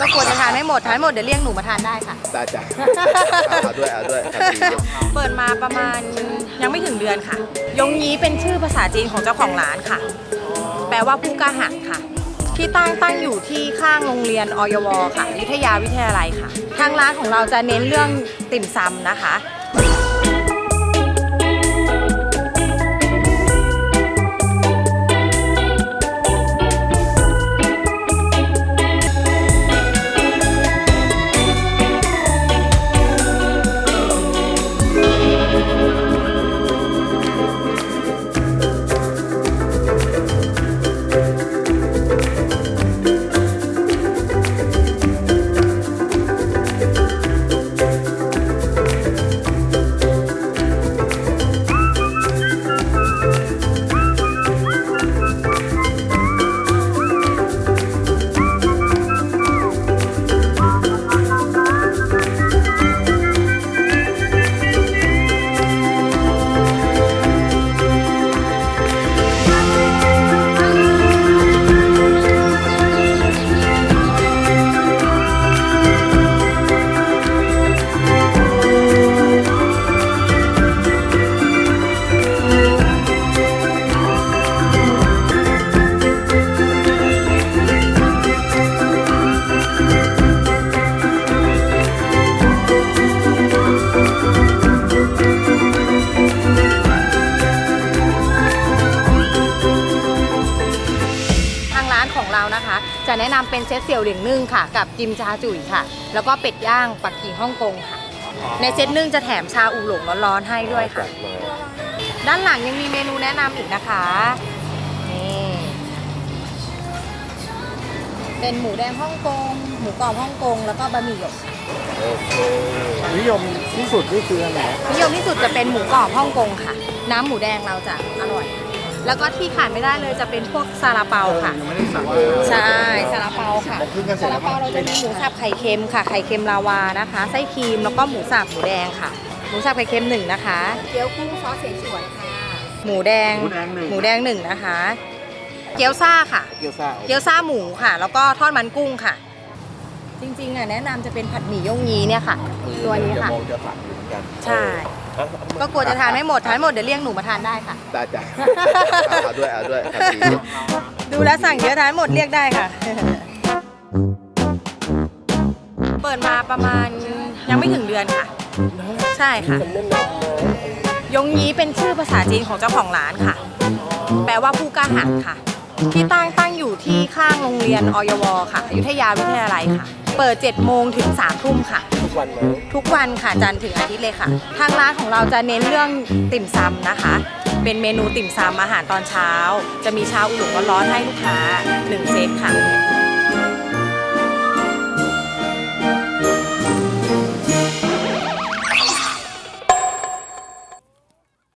ก็ควรจะทานให้หมดทานให้หมดเดี๋ยวเรียกหนูมาทานได้ค่ะ ได้จ้ะเอาด้วยเอาด้วยครับดีเปิดมาประมาณยังไม่ถึงเดือนค่ะ ยงยี้เป็นชื่อภาษาจีนของเจ้าของร้านค่ะ แปลว่าผู้กล้าหาญค่ะ ที่ตั้งตั้งอยู่ที่ข้างโรงเรียนอยวค่ะวิทยาวิทยาลัยค่ะ ทางร้านของเราจะเน้นเรื่องติ่มซำนะคะ ร้านของเรานะคะ จะแนะนำเป็นเซตเสี่ยวเหลียงนึ่งค่ะ กับจิมจาจุ๋ยค่ะ แล้วก็เป็ดย่างปักกิ่งฮ่องกงค่ะ ในเซตนึ่งจะแถมชาอูหลงร้อนๆให้ด้วยค่ะ ด้านหลังยังมีเมนูแนะนำอีกนะคะนี่เป็นหมูแดงฮ่องกง หมูกรอบฮ่องกง แล้วก็บะหมี่หยกค่ะโอเคนิยมที่สุดนี่คืออันไหนนิยมที่สุดจะเป็นหมูกรอบฮ่องกงค่ะ น้ำหมูแดงเราจะอร่อย แล้วก็ที่ขาดไม่ได้เลยจะเป็นพวกซาลาเปาค่ะ ยังไม่ได้สั่งใช่ซาลาเปาค่ะผมเพิ่งจะเสร็จซาแล้ลาวเปาเราจะมีหมูสับไข่เค็มค่ะ ไข่เค็มลาวานะคะ ไส้ครีมแล้วก็หมูสับหมูแดงค่ะ หมูสับไข่เค็มหนึ่งนะคะ เกี๊ยวกุ้งซอสเสฉวนค่ะ หมูแดง หมูแดงหนึ่งหมูแดงหนึ่งนะคะ เกี๊ยวซ่าค่ะ เกี๊ยวซ่า เกี๊ยวซ่าหมูค่ะ แล้วก็ทอดมันกุ้งค่ะ จริงๆอะแนะนำจะเป็นผัดหมี่ย่งยีเนี่ยค่ะ ตัวนี้ค่ะจมองจะฝันอยู่เหมือนกัน ใช่ ก็กลัวจะทานไม่หมดทานไม่หมดเดี๋ยวเรียกหนูมาทานได้ค่ะ ได้จ้ะเอาด้วยเอาด้วยครับดีดูแลวสั่งเยอะทานหมดเรียกได้ค่ะ เปิดมาประมาณยังไม่ถึงเดือนค่ะ ใช่ค่ะ ยงยี้เป็นชื่อภาษาจีนของเจ้าของร้านค่ะ แปลว่าผู้กล้าหาญค่ะ ที่ตั้งตั้งอยู่ที่ข้างโรงเรียนอยวค่ะอยุธยาวิทยาลัยค่ะ เปิด 7 โมงถึง 3 ทุ่มค่ะ ทุกวันไหมทุกวันค่ะจันทร์ถึงอาทิตย์เลยค่ะ ทางร้านของเราจะเน้นเรื่องติ่มซำนะคะ เป็นเมนูติ่มซำอาหารตอนเช้า จะมีชาอูหลงร้อนๆให้ลูกค้า 1 เซตค่ะ